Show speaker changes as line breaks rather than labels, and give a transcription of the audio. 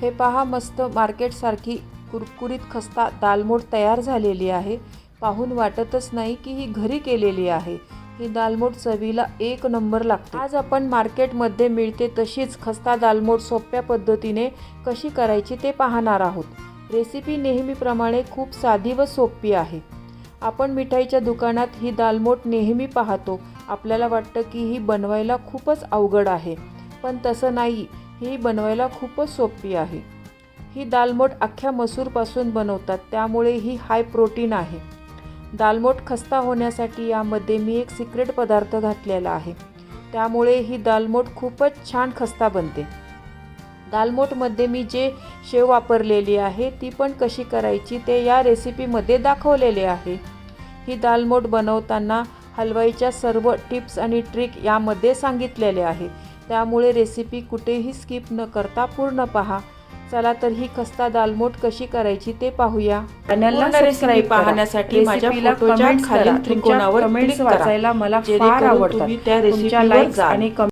हे पहा मस्त मार्केटसारखी कुरकुरीत खस्ता दालमोठ तयार झालेली आहे. पाहून वाटतच नाही की ही घरी केलेली आहे. ही दालमोट चवीला एक नंबर लागते. आज आपण मार्केटमध्ये मिळते तशीच खस्ता दालमोट सोप्या पद्धतीने कशी करायची ते पाहणार आहोत. रेसिपी नेहमीप्रमाणे खूप साधी व सोपी आहे. आपण मिठाईच्या दुकानात ही दालमोठ नेहमी पाहतो. आपल्याला वाटतं की ही बनवायला खूपच अवघड आहे. पण तसं नाही. ही बनवायला खूपच सोपी आहे. ही दालमोठ अख्ख्या मसूरपासून बनवतात त्यामुळे ही हाय प्रोटीन आहे. दालमोट खस्ता होण्यासाठी यामध्ये मी एक सिक्रेट पदार्थ घातलेला आहे. त्यामुळे ही दालमोट खूपच छान खस्ता बनते. दालमोटमध्ये मी जे शेव वापरलेली आहे ती पण कशी करायची ते या रेसिपीमध्ये दाखवलेले आहे. ही दालमोट बनवताना हलवाईच्या सर्व टिप्स आणि ट्रिक यामध्ये सांगितलेले आहे. त्यामुळे रेसिपी कुठेही स्किप न करता पूर्ण पहा. चला तर ही खस्ता दालमोट कशी करायची ते पाहूया.
चॅनलला
रेसिपी. पाहण्यासाठी माझ्या
रेसिपीला
फोटोच्या खालील त्रिकोणावर
वाचायला मला फार आवडतात.
त्या
likes
जाल.
आणि